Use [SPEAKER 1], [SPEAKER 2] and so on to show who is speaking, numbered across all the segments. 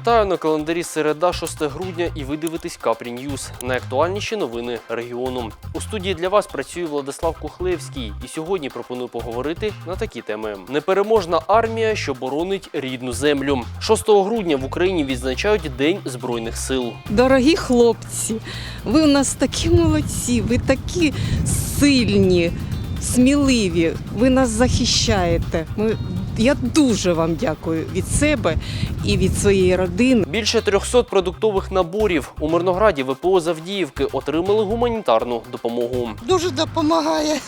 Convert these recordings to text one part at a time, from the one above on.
[SPEAKER 1] Вітаю на календарі середа 6 грудня і ви дивитесь Капрі Ньюз. Найактуальніші новини регіону. У студії для вас працює Владислав Кухлевський. І сьогодні пропоную поговорити на такі теми: непереможна армія, що боронить рідну землю. 6 грудня в Україні відзначають День Збройних сил.
[SPEAKER 2] Дорогі хлопці, ви у нас такі молодці, ви такі сильні, сміливі. Ви нас захищаєте. Ми, я дуже вам дякую від себе і від своєї родини.
[SPEAKER 1] Більше 300 продуктових наборів у Мирнограді ВПО Завдіївки отримали гуманітарну допомогу.
[SPEAKER 3] дуже допомагає.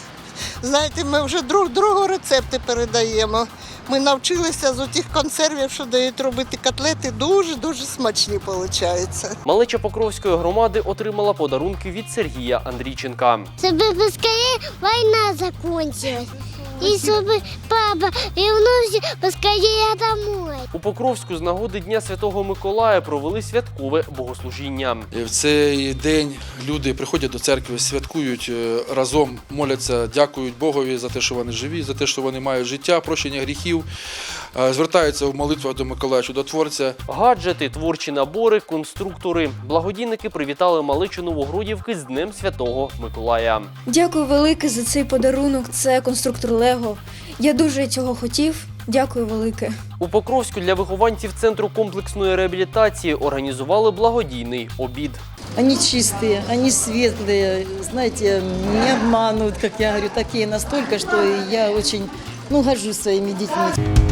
[SPEAKER 3] Знаєте, ми вже друг другу рецепти передаємо. Ми навчилися з тих консервів, що дають робити котлети, дуже-дуже смачні виходить.
[SPEAKER 1] Малеча Покровської громади отримала подарунки від Сергія Андрійченка.
[SPEAKER 4] Чтобы поскорее война закончилась. И чтобы папа вернулся поскорее домой.
[SPEAKER 1] У Покровську з нагоди Дня Святого Миколая провели святкове богослужіння.
[SPEAKER 5] В цей день люди приходять до церкви, святкують е, разом, моляться, дякують Богові за те, що вони живі, за те, що вони мають життя, прощення гріхів, звертаються в молитвах до Миколая Чудотворця.
[SPEAKER 1] Гаджети, творчі набори, конструктори. Благодійники привітали малечу Новогродівки з Днем Святого Миколая.
[SPEAKER 6] Дякую велике за цей подарунок. Це конструктор Лего. Я дуже цього хотів. Дякую велике.
[SPEAKER 1] У Покровську для вихованців центру комплексної реабілітації організували благодійний обід.
[SPEAKER 7] Они чистые, они светлые, знаете, не обманывают, как я говорю, такие настолько, что я очень, ну, горжусь своими детьми.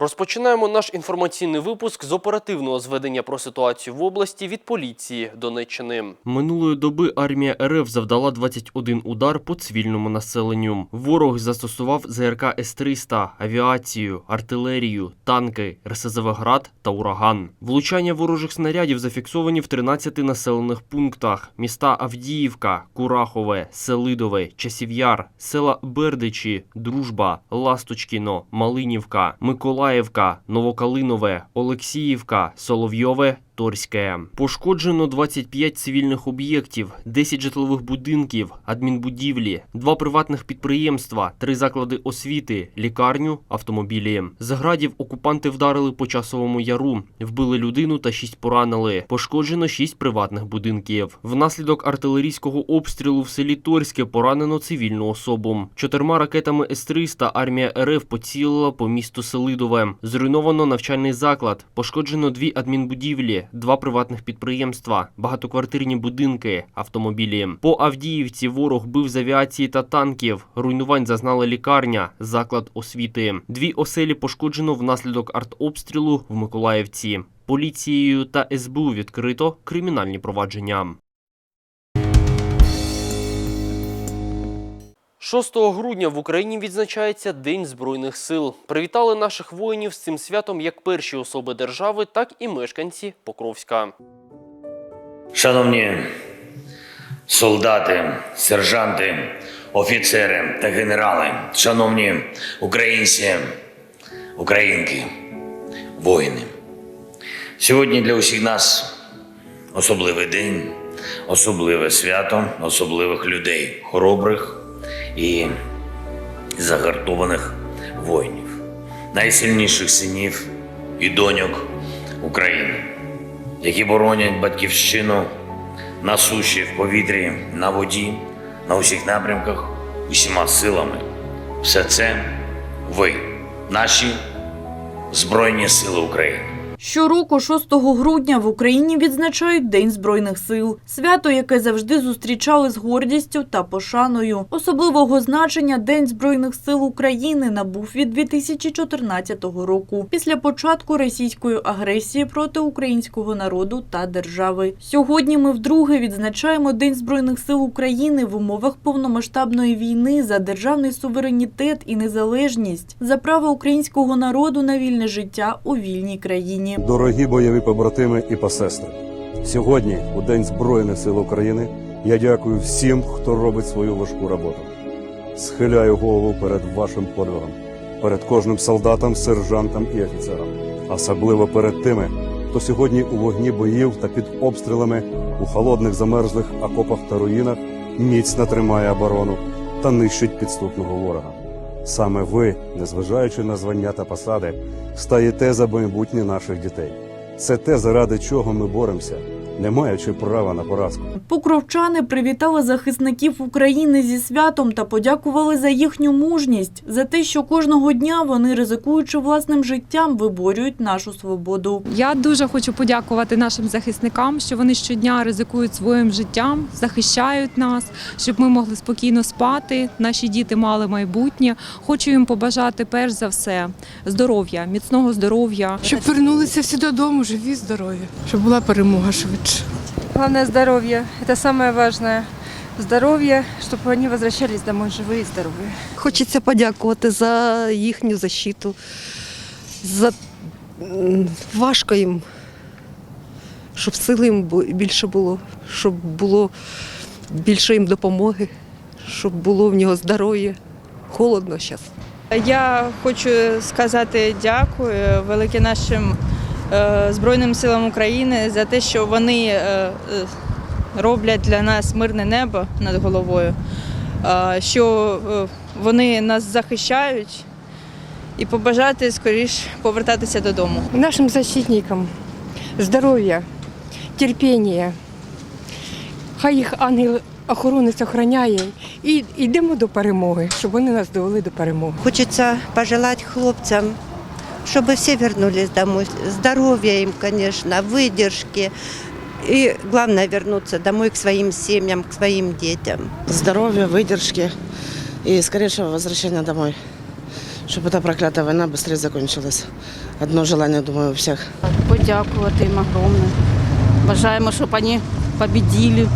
[SPEAKER 1] Розпочинаємо наш інформаційний випуск з оперативного зведення про ситуацію в області від поліції Донеччини. Минулої доби армія РФ завдала 21 удар по цивільному населенню. Ворог застосував ЗРК С-300, авіацію, артилерію, танки, РСЗВ «Град» та ураган. Влучання ворожих снарядів зафіксовані в 13 населених пунктах: міста Авдіївка, Курахове, Селидове, Часів'яр, села Бердичі, Дружба, Ласточкіно, Малинівка, Миколаївка, Новокалинове, Олексіївка, Соловйове. Торське. Пошкоджено 25 цивільних об'єктів, 10 житлових будинків, адмінбудівлі, два приватних підприємства, три заклади освіти, лікарню, автомобілі. З градів окупанти вдарили по часовому яру, вбили людину та шість поранили. Пошкоджено шість приватних будинків. Внаслідок артилерійського обстрілу в селі Торське поранено цивільну особу. Чотирма ракетами С-300 армія РФ поцілила по місту Селидове. Зруйновано навчальний заклад, пошкоджено дві адмінбудівлі, два приватних підприємства, багатоквартирні будинки, автомобілі. По Авдіївці ворог бив з авіації та танків. Руйнувань зазнала лікарня, заклад освіти. Дві оселі пошкоджено внаслідок артобстрілу в Миколаївці. Поліцією та СБУ відкрито кримінальні провадження. 6 грудня в Україні відзначається День Збройних сил. Привітали наших воїнів з цим святом як перші особи держави, так і мешканці Покровська.
[SPEAKER 8] Шановні солдати, сержанти, офіцери та генерали, шановні українці, українки, воїни. Сьогодні для усіх нас особливий день, особливе свято, особливих людей, хоробрих і загартованих воїнів, найсильніших синів і доньок України які боронять батьківщину на суші, в повітрі, на воді, на усіх напрямках, усіма силами. Все це ви, наші Збройні Сили України.
[SPEAKER 9] Щороку, 6 грудня, в Україні відзначають День Збройних сил. Свято, яке завжди зустрічали з гордістю та пошаною. Особливого значення День Збройних сил України набув від 2014 року, після початку російської агресії проти українського народу та держави. Сьогодні ми вдруге відзначаємо День Збройних сил України в умовах повномасштабної війни за державний суверенітет і незалежність, за право українського народу на вільне життя у вільній країні.
[SPEAKER 10] Дорогі бойові побратими і посестри, сьогодні, у День Збройних сил України, я дякую всім, хто робить свою важку роботу. Схиляю голову перед вашим подвигом, перед кожним солдатом, сержантом і офіцером, особливо перед тими, хто сьогодні у вогні боїв та під обстрілами у холодних замерзлих окопах та руїнах міцно тримає оборону та нищить підступного ворога. Саме ви, незважаючи на звання та посади, стаєте за майбутнє наших дітей. Це те, заради чого ми боремося, не маючи права на поразку.
[SPEAKER 9] Покровчани привітали захисників України зі святом та подякували за їхню мужність, за те, що кожного дня вони, ризикуючи власним життям, виборюють нашу свободу.
[SPEAKER 11] Я дуже хочу подякувати нашим захисникам, що вони щодня ризикують своїм життям, захищають нас, щоб ми могли спокійно спати. Наші діти мали майбутнє. Хочу їм побажати перш за все здоров'я, міцного здоров'я.
[SPEAKER 12] Щоб вернулися всі додому, живі, здорові, щоб була перемога швидше
[SPEAKER 13] Главное здоровье. Это самое важное. Здоровье, чтобы они возвращались домой живые и здоровые.
[SPEAKER 2] Хочеться подякувати за їхню защиту. За... м, Важко їм, щоб сили їм бу- більше було, щоб було більше їм допомоги, щоб було в нього здоров'я. Холодно зараз.
[SPEAKER 13] Я хочу сказати дякую велике нашим е, Збройним силам України за те, що вони е, е, роблять для нас мирне небо над головою, е, що е, вони нас захищають і побажати скоріш повертатися додому.
[SPEAKER 12] Нашим защитникам здоров'я, терпіння. Хай їх ангел охоронець охороняє і йдемо до перемоги, щоб вони нас довели до перемоги.
[SPEAKER 14] Хочется пожелать хлопцам, чтобы все вернулись домой. Здоровья им, конечно, выдержки. И главное вернуться домой к своим семьям, к своим детям.
[SPEAKER 13] Здоров'я, видержки і скорішого возвращення домой. Щоб ця проклята війна швидше закінчилась. Одно желання, думаю, у всіх.
[SPEAKER 2] Подякувати їм огромне. Бажаємо, щоб вони победили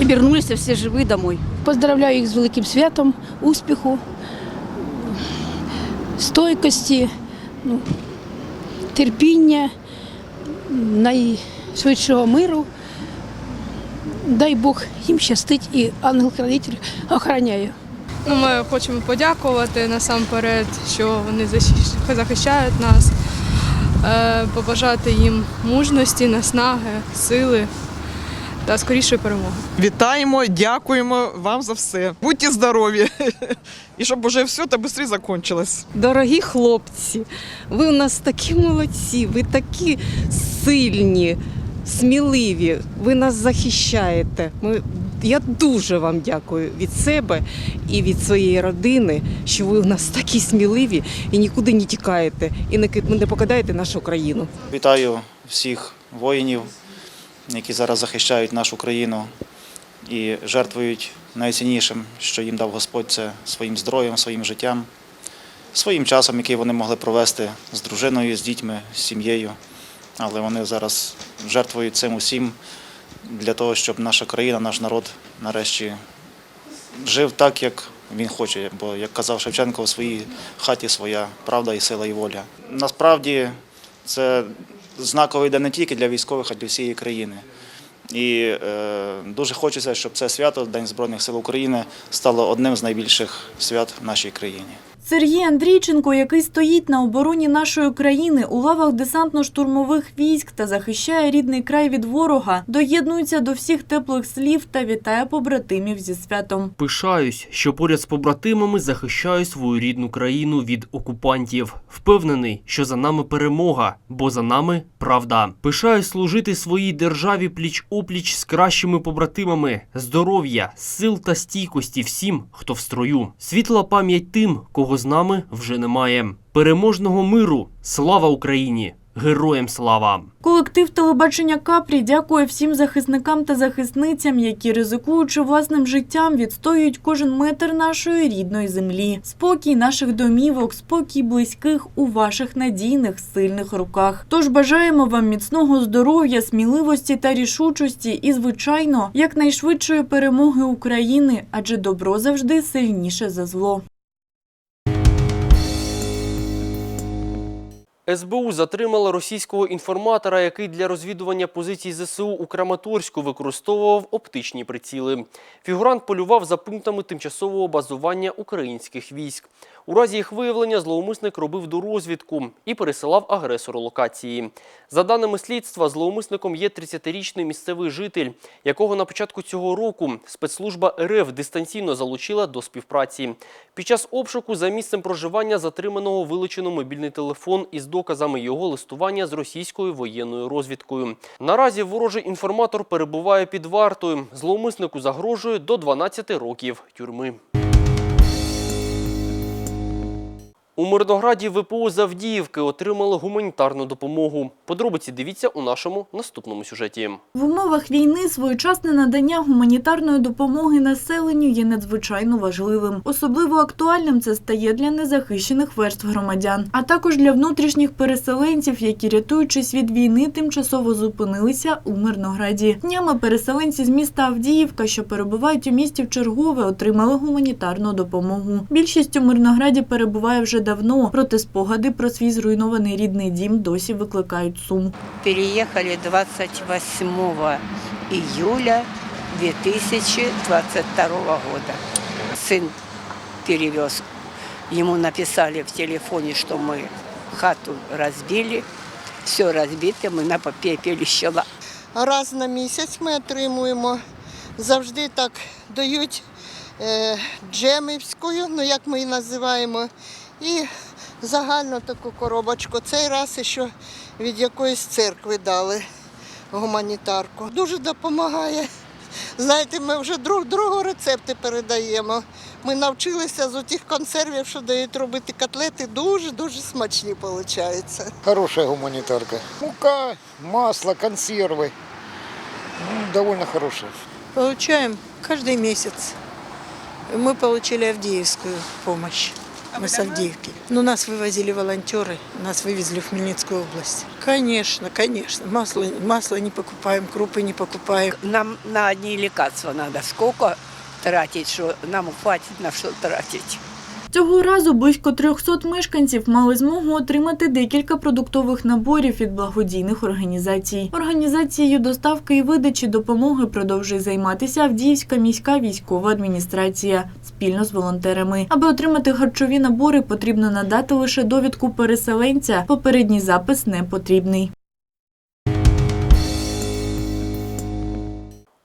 [SPEAKER 2] і вернулися всі живі домой.
[SPEAKER 12] Поздравляю їх з великим святом, успіху, Стойкості, ну, терпіння, найшвидшого миру. Дай Бог їм щастить і ангел-хранитель охороняє.
[SPEAKER 11] Ну, ми хочемо подякувати насамперед, що вони захищають нас, е, побажати їм мужності, наснаги, сили та скорішої перемоги.
[SPEAKER 13] Вітаємо, дякуємо вам за все. Будьте здорові і щоб уже все та швидше закінчилось.
[SPEAKER 2] Дорогі хлопці, ви у нас такі молодці, ви такі сильні, сміливі, ви нас захищаєте. Ми, я дуже вам дякую від себе і від своєї родини, що ви у нас такі сміливі і нікуди не тікаєте, і не, ки- не покидаєте нашу країну.
[SPEAKER 13] Вітаю всіх воїнів, які зараз захищають нашу країну і жертвують найціннішим, що їм дав Господь, це своїм здоров'ям, своїм життям, своїм часом, який вони могли провести з дружиною, з дітьми, з сім'єю. Але вони зараз жертвують цим усім для того, щоб наша країна, наш народ нарешті жив так, як він хоче. Бо, як казав Шевченко, у своїй хаті своя правда і сила і воля. Насправді це знаковий день не тільки для військових, а для всієї країни. І е, дуже хочеться, щоб це свято День Збройних сил України стало одним з найбільших свят в нашій країні.
[SPEAKER 9] Сергій Андрійченко, який стоїть на обороні нашої країни у лавах десантно-штурмових військ та захищає рідний край від ворога, доєднується до всіх теплих слів та вітає побратимів зі святом.
[SPEAKER 1] Пишаюсь, що поряд з побратимами захищаю свою рідну країну від окупантів. Впевнений, що за нами перемога, бо за нами правда. Пишаюсь служити своїй державі пліч-опліч з кращими побратимами, здоров'я, сил та стійкості всім, хто в строю. Світла пам'ять тим, кого з нами вже немає. Переможного миру! Слава Україні! Героям слава!
[SPEAKER 9] Колектив телебачення Капрі дякує всім захисникам та захисницям, які ризикуючи власним життям, відстоюють кожен метр нашої рідної землі. Спокій наших домівок, спокій близьких у ваших надійних сильних руках. Тож бажаємо вам міцного здоров'я, сміливості та рішучості, і, звичайно, якнайшвидшої перемоги України, адже добро завжди сильніше за зло.
[SPEAKER 1] СБУ затримала російського інформатора, який для розвідування позицій ЗСУ у Краматорську використовував оптичні приціли. Фігурант полював за пунктами тимчасового базування українських військ. У разі їх виявлення зловмисник робив дорозвідку і пересилав агресору локації. За даними слідства, зловмисником є 30-річний місцевий житель, якого на початку цього року спецслужба РФ дистанційно залучила до співпраці. Під час обшуку за місцем проживання затриманого вилучено мобільний телефон із доказами його листування з російською воєнною розвідкою. Наразі ворожий інформатор перебуває під вартою. Зловмиснику загрожує до 12 років тюрми. У Мирнограді ВПО з Авдіївки отримали гуманітарну допомогу. Подробиці дивіться у нашому наступному сюжеті.
[SPEAKER 9] В умовах війни своєчасне надання гуманітарної допомоги населенню є надзвичайно важливим. Особливо актуальним це стає для незахищених верств громадян, а також для внутрішніх переселенців, які, рятуючись від війни, тимчасово зупинилися у Мирнограді. Днями переселенці з міста Авдіївка, що перебувають у місті в чергове, отримали гуманітарну допомогу. Більшість у Мирнограді перебуває вже давно, проте спогади про свій зруйнований рідний дім досі викликають сум.
[SPEAKER 15] переехали 28 июля 2022 года. Сын перевез. Ему написали в телефоне, что мы хату разбили. Все разбито, мы на попепелище ла-
[SPEAKER 3] Раз на місяць ми отримуємо. Завжди так дають е, джемівською, ну як ми її називаємо, і загальну таку коробочку. Цей раз ще від якоїсь церкви дали гуманітарку. Дуже допомагає. Знаєте, ми вже друг другу рецепти передаємо. Ми навчилися з тих консервів, що дають робити котлети, дуже-дуже смачні виходить.
[SPEAKER 16] Хорошая гуманитарка. Мука, масло, консервы. Ну, довольно хорошая.
[SPEAKER 17] Получаем каждый месяц. Мы получили Авдеевскую помощь. Мы с Авдеевки. Ну, нас вывозили волонтеры, нас вывезли в Хмельницкую область. Конечно, конечно. Масло, масло не покупаем, крупы не покупаем.
[SPEAKER 15] Нам на одни лекарства надо. Сколько тратить, что нам хватит на что тратить.
[SPEAKER 9] Цього разу близько 300 мешканців мали змогу отримати декілька продуктових наборів від благодійних організацій. Організацією доставки і видачі допомоги продовжує займатися Авдіївська міська військова адміністрація спільно з волонтерами. Аби отримати харчові набори, потрібно надати лише довідку переселенця. Попередній запис не потрібний.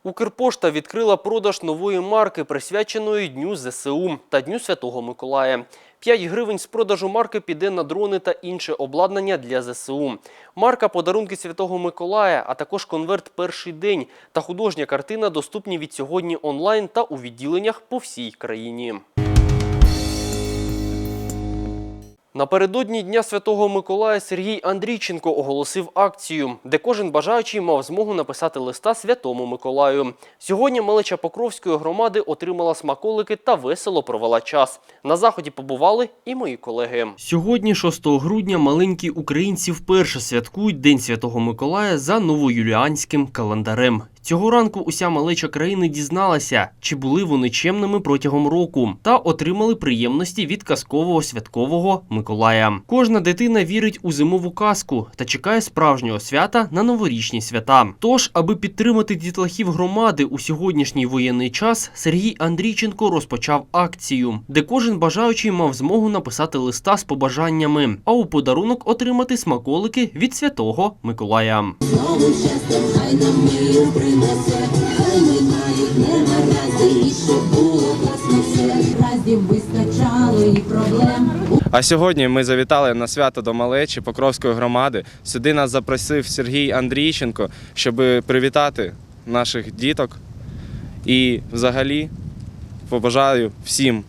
[SPEAKER 1] Укрпошта відкрила продаж нової марки, присвяченої Дню ЗСУ та Дню Святого Миколая. 5 гривень з продажу марки піде на дрони та інше обладнання для ЗСУ. Марка «Подарунки Святого Миколая», а також конверт «Перший день» та художня картина доступні від сьогодні онлайн та у відділеннях по всій країні. Напередодні Дня Святого Миколая Сергій Андрійченко оголосив акцію, де кожен бажаючий мав змогу написати листа Святому Миколаю. Сьогодні малеча Покровської громади отримала смаколики та весело провела час. На заході побували і мої колеги. Сьогодні, 6 грудня, маленькі українці вперше святкують День Святого Миколая за новоюліанським календарем. Цього ранку уся малеча країни дізналася, чи були вони чемними протягом року, та отримали приємності від казкового святкового Миколая. Кожна дитина вірить у зимову казку та чекає справжнього свята на новорічні свята. Тож, аби підтримати дітлахів громади у сьогоднішній воєнний час, Сергій Андрійченко розпочав акцію, де кожен бажаючий мав змогу написати листа з побажаннями, а у подарунок отримати смаколики від святого Миколая.
[SPEAKER 18] А сьогодні ми завітали на свято до малечі Покровської громади. Сюди нас запросив Сергій Андрійченко, щоб привітати наших діток. І взагалі побажаю всім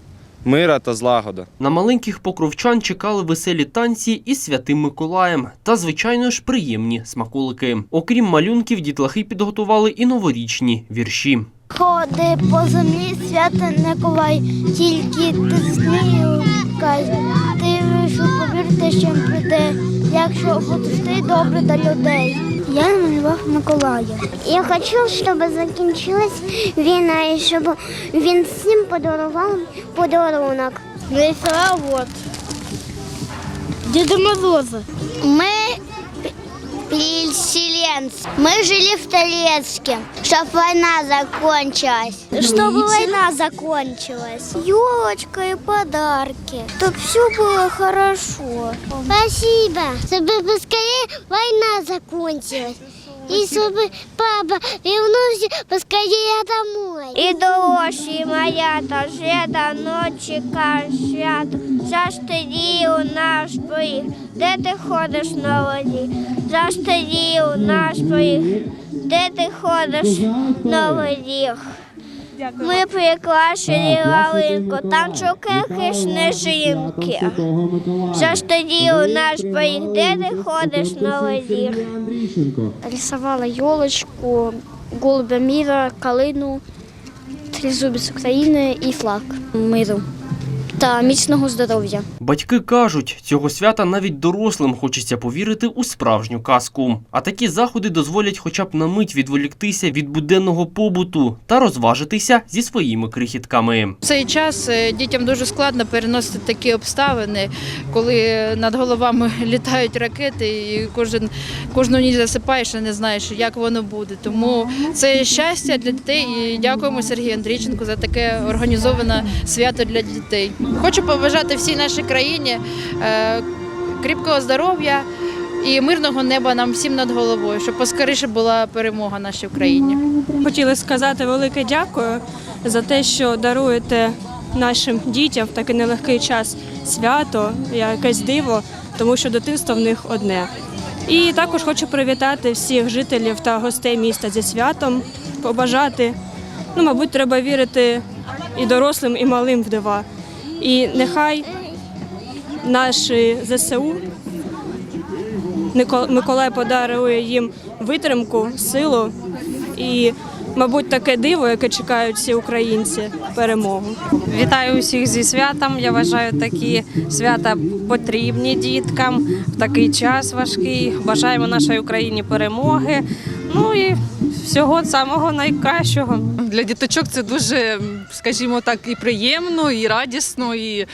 [SPEAKER 18] мира та злагода.
[SPEAKER 1] На маленьких покровчан чекали веселі танці із святим Миколаєм та, звичайно ж, приємні смаколики. Окрім малюнків, дітлахи підготували і новорічні вірші.
[SPEAKER 4] Ходи по землі, свята Николай, тільки ти змілкай. Ти вийшов, повірте, що прийде, якщо будеш ти добре до людей. Я намалював Миколая. Я хочу, щоб закінчилась війна і щоб він всім подарував подарунок. Весела вот. Діда Мороза. Ми переселенцы. Мы жили в Торецке, чтобы война закончилась. Чтобы война закончилась. Елочка и подарки. Чтобы все было хорошо. Спасибо. Чтобы поскорее война закончилась. І чтобы папа вернулся поскорее домой. І дорожчі моя та жеда ночі свято. Застаді у наш поріг, де ти ходиш на воді? Застаді у наш поріг, де ти ходиш на воді? Ми прикрашені лавинку, там чукихи снежинки. тоді у нас поріг, де ти ходиш на воді? Рисувала йолочку, голубя міра, калину, тризубець України і флаг миру та міцного здоров'я.
[SPEAKER 1] Батьки кажуть, цього свята навіть дорослим хочеться повірити у справжню казку. А такі заходи дозволять хоча б на мить відволіктися від буденного побуту та розважитися зі своїми крихітками.
[SPEAKER 19] В цей час е, дітям дуже складно переносити такі обставини, коли над головами літають ракети, і кожен кожну ніч засипаєш і не знаєш, як воно буде. Тому це щастя для дітей. І дякуємо Сергію Андрійченку за таке організоване свято для дітей. Хочу побажати всій нашій країні е, кріпкого здоров'я. І мирного неба нам всім над головою, щоб поскоріше була перемога нашій Україні.
[SPEAKER 20] Хотіли сказати велике дякую за те, що даруєте нашим дітям в такий нелегкий час свято, якесь диво, тому що дитинство в них одне. І також хочу привітати всіх жителів та гостей міста зі святом, побажати. Ну, мабуть, треба вірити і дорослим, і малим в дива. І нехай наші ЗСУ Нико- Миколай подарує їм витримку, силу і, мабуть, таке диво, яке чекають всі українці перемогу.
[SPEAKER 21] Вітаю усіх зі святом. Я вважаю, такі свята потрібні діткам в такий час важкий. Бажаємо нашій Україні перемоги. Ну і всього самого найкращого.
[SPEAKER 22] Для діточок це дуже, скажімо так, і приємно, і радісно, і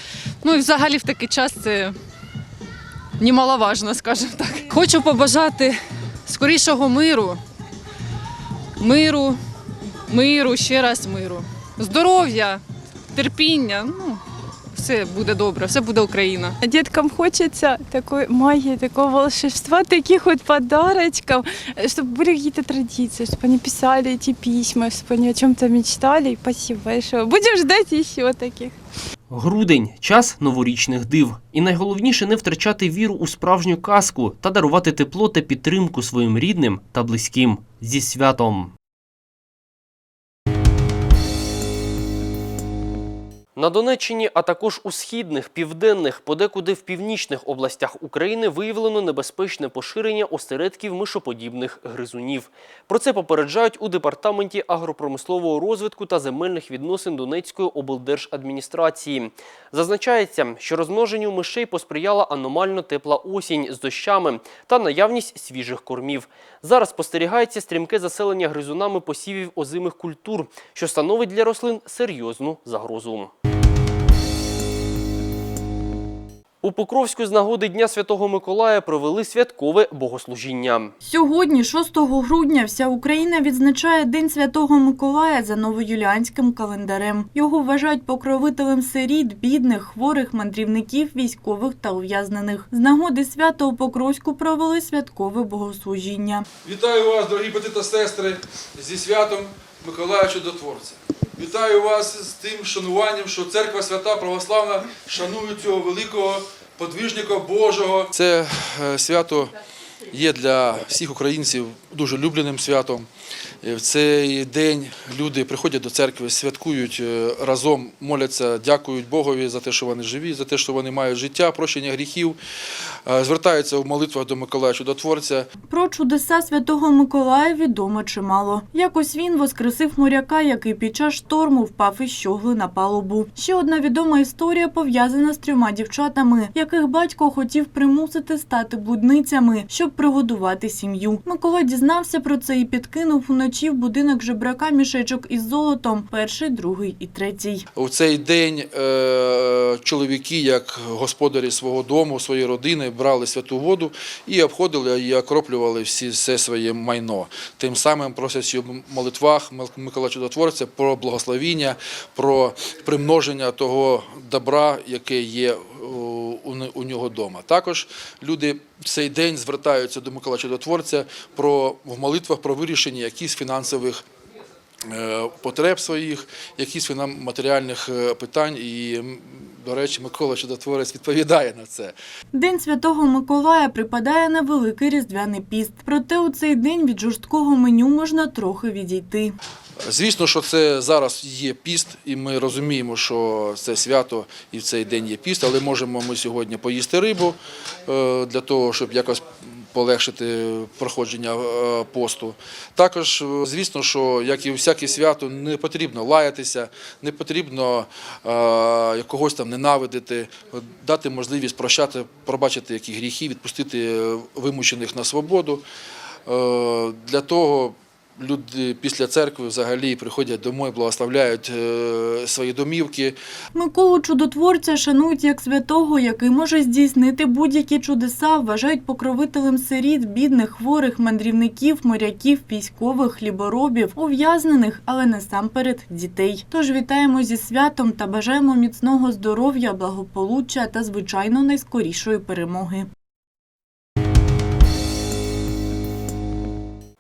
[SPEAKER 22] ну і взагалі в такий час це немаловажно, скажімо так. Хочу побажати скорішого миру, миру, миру, ще раз миру, здоров'я, терпіння. Ну, все буде добре, все буде Україна.
[SPEAKER 23] Деткам хочется такой магии, такого волшебства, таких вот подарочков, чтобы были какие-то традиции, чтобы они писали эти письма, чтобы они о чем-то мечтали. И Спасибо большое. Будем ждать еще таких.
[SPEAKER 1] Грудень час новорічних див. І найголовніше не втрачати віру у справжню казку та дарувати тепло та підтримку своїм рідним та близьким зі святом. На Донеччині, а також у східних, південних, подекуди в північних областях України виявлено небезпечне поширення осередків мишоподібних гризунів. Про це попереджають у департаменті агропромислового розвитку та земельних відносин Донецької облдержадміністрації. Зазначається, що розмноженню мишей посприяла аномально тепла осінь з дощами та наявність свіжих кормів. Зараз спостерігається стрімке заселення гризунами посівів озимих культур, що становить для рослин серйозну загрозу. У Покровську з нагоди Дня Святого Миколая провели святкове богослужіння.
[SPEAKER 9] Сьогодні, 6 грудня, вся Україна відзначає День Святого Миколая за новоюліанським календарем. Його вважають покровителем сиріт, бідних, хворих, мандрівників, військових та ув'язнених. З нагоди свята у Покровську провели святкове богослужіння.
[SPEAKER 5] Вітаю вас, дорогі брати та сестри, зі святом Миколая Чудотворця. Вітаю вас з тим шануванням, що Церква Свята Православна шанує цього великого подвижника Божого. Це е, свято є для всіх українців дуже улюбленим святом. Е, В цей день люди приходять до церкви, святкують е, разом, моляться, дякують Богові за те, що вони живі, за те, що вони мають життя, прощення гріхів, е, звертаються в молитвах до Миколая Чудотворця.
[SPEAKER 9] Про чудеса святого Миколая відомо чимало. Якось він воскресив моряка, який під час шторму впав із щогли на палубу. Ще одна відома історія пов'язана з трьома дівчатами, яких батько хотів примусити стати блудницями, щоб пригодувати сім'ю. Микола дізнався про це і підкинув у вночі в будинок жебрака мішечок із золотом. Перший, другий і третій.
[SPEAKER 5] У цей день е, чоловіки, як господарі свого дому, своєї родини, брали святу воду і обходили і окроплювали всі, все своє майно. Тим самим просячи в молитвах Микола Чудотворця про благословіння, про примноження того добра, яке є у, у нього вдома. Також люди цей день звертаються до Микола Чудотворця про в молитвах про вирішення якихось фінансових е, потреб своїх, якісь матеріальних е, питань. І, до речі, Микола Чудотворець відповідає на це.
[SPEAKER 9] День Святого Миколая припадає на великий різдвяний піст. Проте у цей день від жорсткого меню можна трохи відійти.
[SPEAKER 5] Звісно, що це зараз є піст, і ми розуміємо, що це свято і в цей день є піст, але можемо ми сьогодні поїсти рибу е, для того, щоб якось полегшити проходження е, посту. Також, е, звісно, що як і всяке свято, не потрібно лаятися, не потрібно е, когось там ненавидити, дати можливість прощати, пробачити які гріхи, відпустити вимучених на свободу. Для того люди після церкви взагалі приходять домой, благословляють е, свої домівки.
[SPEAKER 9] Миколу чудотворця шанують як святого, який може здійснити будь-які чудеса, вважають покровителем сиріт, бідних, хворих, мандрівників, моряків, військових, хліборобів, ув'язнених, але насамперед дітей. Тож вітаємо зі святом та бажаємо міцного здоров'я, благополуччя та звичайно найскорішої перемоги.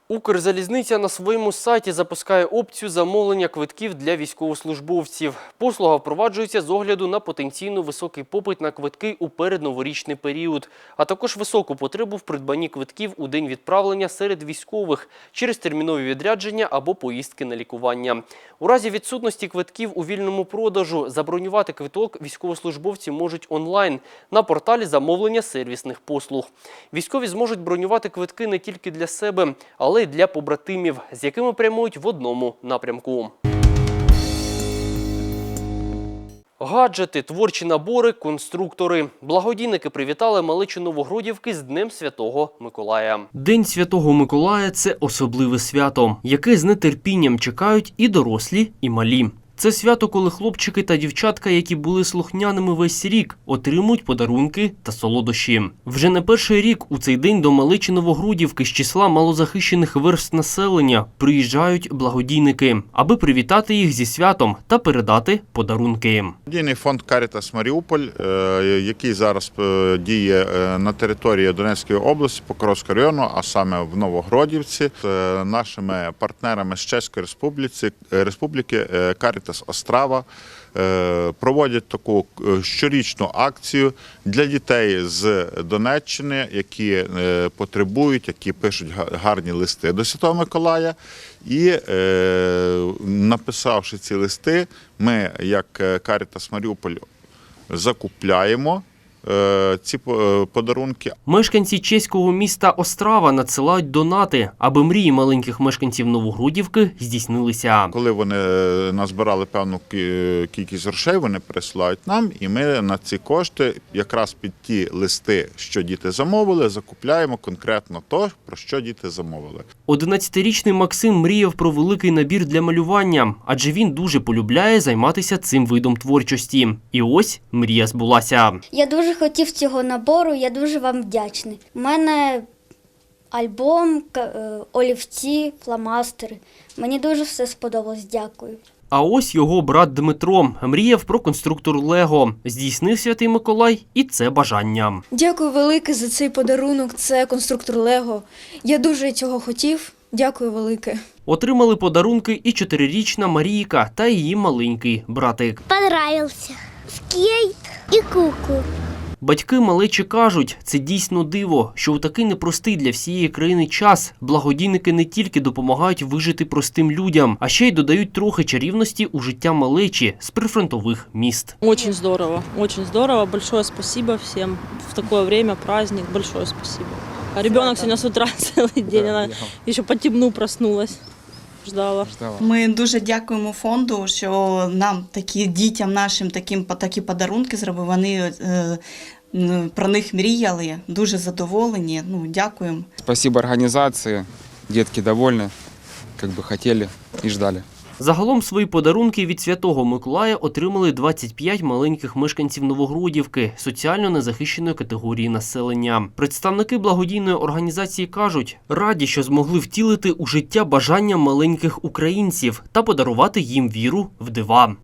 [SPEAKER 1] Укрзалізниця на своєму сайті запускає опцію замовлення квитків для військовослужбовців. Послуга впроваджується з огляду на потенційно високий попит на квитки у передноворічний період, а також високу потребу в придбанні квитків у день відправлення серед військових через термінові відрядження або поїздки на лікування. У разі відсутності квитків у вільному продажу забронювати квиток військовослужбовці можуть онлайн на порталі замовлення сервісних послуг. Військові зможуть бронювати квитки не тільки для себе, але й для побратимів, з якими прямують в одному напрямку. Гаджети, творчі набори, конструктори. Благодійники привітали малечі Новогродівки з Днем Святого Миколая. День Святого Миколая це особливе свято, яке з нетерпінням чекають і дорослі, і малі. Це свято, коли хлопчики та дівчатка, які були слухняними весь рік, отримують подарунки та солодощі. Вже не перший рік у цей день до малечі Новогрудівки з числа малозахищених верст населення приїжджають благодійники, аби привітати їх зі святом та передати подарунки.
[SPEAKER 24] Благодійний фонд Карітас Маріуполь, е, який зараз е, діє е, на території Донецької області, Покровського району, а саме в Новогродівці, нашими партнерами з Чеської Республіки, Республіки е, Карітас Острава е, проводять таку е, щорічну акцію для дітей з Донеччини, які е, потребують, які пишуть гарні листи до Святого Миколая. І написавши ці листи, ми, як Карітас Маріуполь, закупляємо ці е, подарунки.
[SPEAKER 1] Мешканці чеського міста Острава надсилають донати, аби мрії маленьких мешканців Новогрудівки здійснилися.
[SPEAKER 24] Коли вони е, назбирали певну кількість грошей, вони присилають нам, і ми на ці кошти, якраз під ті листи, що діти замовили, закупляємо конкретно то, про що діти замовили.
[SPEAKER 1] 11-річний Максим мріяв про великий набір для малювання, адже він дуже полюбляє займатися цим видом творчості. І ось мрія збулася.
[SPEAKER 4] Я дуже хотів цього набору, я дуже вам вдячний. У мене альбом, е, олівці, фломастери. Мені дуже все сподобалось. Дякую.
[SPEAKER 1] А ось його брат Дмитро мріяв про конструктор Лего. Здійснив святий Миколай і це бажання.
[SPEAKER 25] Дякую велике за цей подарунок. Це конструктор Лего. Я дуже цього хотів. Дякую велике.
[SPEAKER 1] Отримали подарунки і чотирирічна Марійка та її маленький братик.
[SPEAKER 4] Понравився. Скейт і куклу.
[SPEAKER 1] Батьки малечі кажуть, це дійсно диво, що у такий непростий для всієї країни час благодійники не тільки допомагають вижити простим людям, а ще й додають трохи чарівності у життя малечі з прифронтових міст.
[SPEAKER 26] Очень здорово, очень здорово. Большое спасибо всем. В такое время праздник. Большое спасибо. А ребенок сегодня с утра целый день, она еще по темну проснулась. Ждала.
[SPEAKER 27] Ми дуже дякуємо фонду, що нам такі дітям нашим таким такі подарунки зробив. Вони е, про них мріяли, дуже задоволені. Ну, дякуємо.
[SPEAKER 28] Спасибо організації. Дітки довольні,
[SPEAKER 29] як би хотіли і ждали.
[SPEAKER 1] Загалом свої подарунки від Святого Миколая отримали 25 маленьких мешканців Новогродівки соціально незахищеної категорії населення. Представники благодійної організації кажуть, раді, що змогли втілити у життя бажання маленьких українців та подарувати їм віру в дива.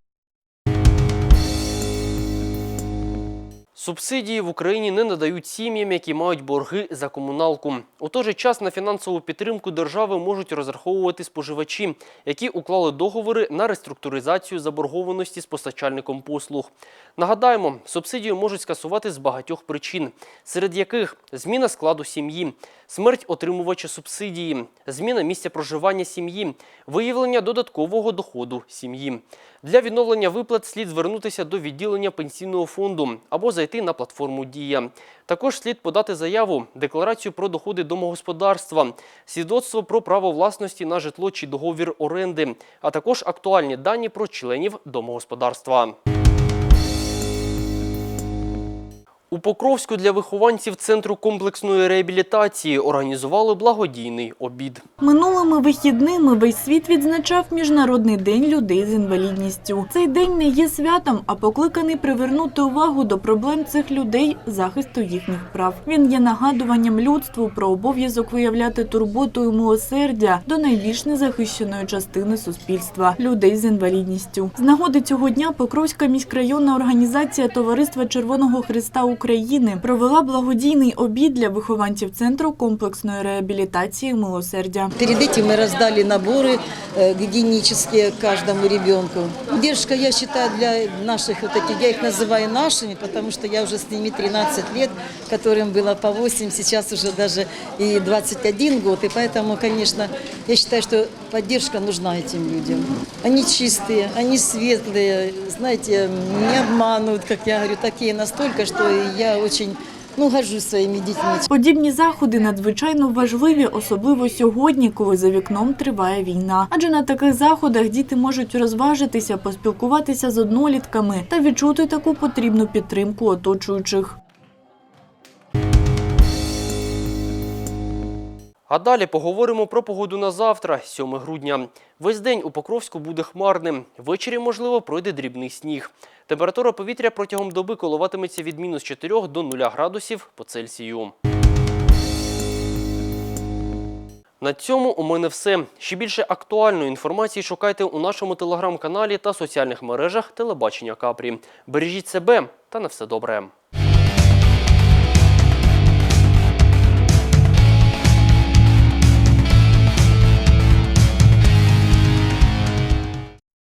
[SPEAKER 1] Субсидії в Україні не надають сім'ям, які мають борги за комуналку. У той же час на фінансову підтримку держави можуть розраховувати споживачі, які уклали договори на реструктуризацію заборгованості з постачальником послуг. Нагадаємо, субсидію можуть скасувати з багатьох причин, серед яких зміна складу сім'ї, смерть отримувача субсидії, зміна місця проживання сім'ї, виявлення додаткового доходу сім'ї. Для відновлення виплат слід звернутися до відділення пенсійного фонду або зайти на платформу Дія. Також слід подати заяву, декларацію про доходи домогосподарства, свідоцтво про право власності на житло чи договір оренди, а також актуальні дані про членів домогосподарства. У Покровську для вихованців Центру комплексної реабілітації організували благодійний обід.
[SPEAKER 9] Минулими вихідними весь світ відзначав Міжнародний день людей з інвалідністю. Цей день не є святом, а покликаний привернути увагу до проблем цих людей, захисту їхніх прав. Він є нагадуванням людству про обов'язок виявляти турботу і милосердя до найбільш незахищеної частини суспільства людей з інвалідністю. З нагоди цього дня Покровська міськрайонна організація Товариства Червоного Христа України провела благодійний обід для вихованців центру комплексної реабілітації і милосердя.
[SPEAKER 30] Перед этим мы раздали наборы э, гигиенические каждому ребенку. Поддержка, я считаю, для наших вот этих, я их называю нашими, потому что я уже с ними 13 лет, которым было по 8, сейчас уже даже и 21 год. И поэтому, конечно, я считаю, что поддержка нужна этим людям. Они чистые, они светлые, знаете, не обманывают, как я говорю, такие настолько, что я очень ну, горжусь своїми дітьми.
[SPEAKER 9] Подібні заходи надзвичайно важливі, особливо сьогодні, коли за вікном триває війна. Адже на таких заходах діти можуть розважитися, поспілкуватися з однолітками та відчути таку потрібну підтримку оточуючих.
[SPEAKER 1] А далі поговоримо про погоду на завтра, 7 грудня. Весь день у Покровську буде хмарним. Ввечері, можливо, пройде дрібний сніг. Температура повітря протягом доби коливатиметься від мінус 4 до 0 градусів по Цельсію. На цьому у мене все. Ще більше актуальної інформації шукайте у нашому телеграм-каналі та соціальних мережах телебачення Капрі. Бережіть себе та на все добре.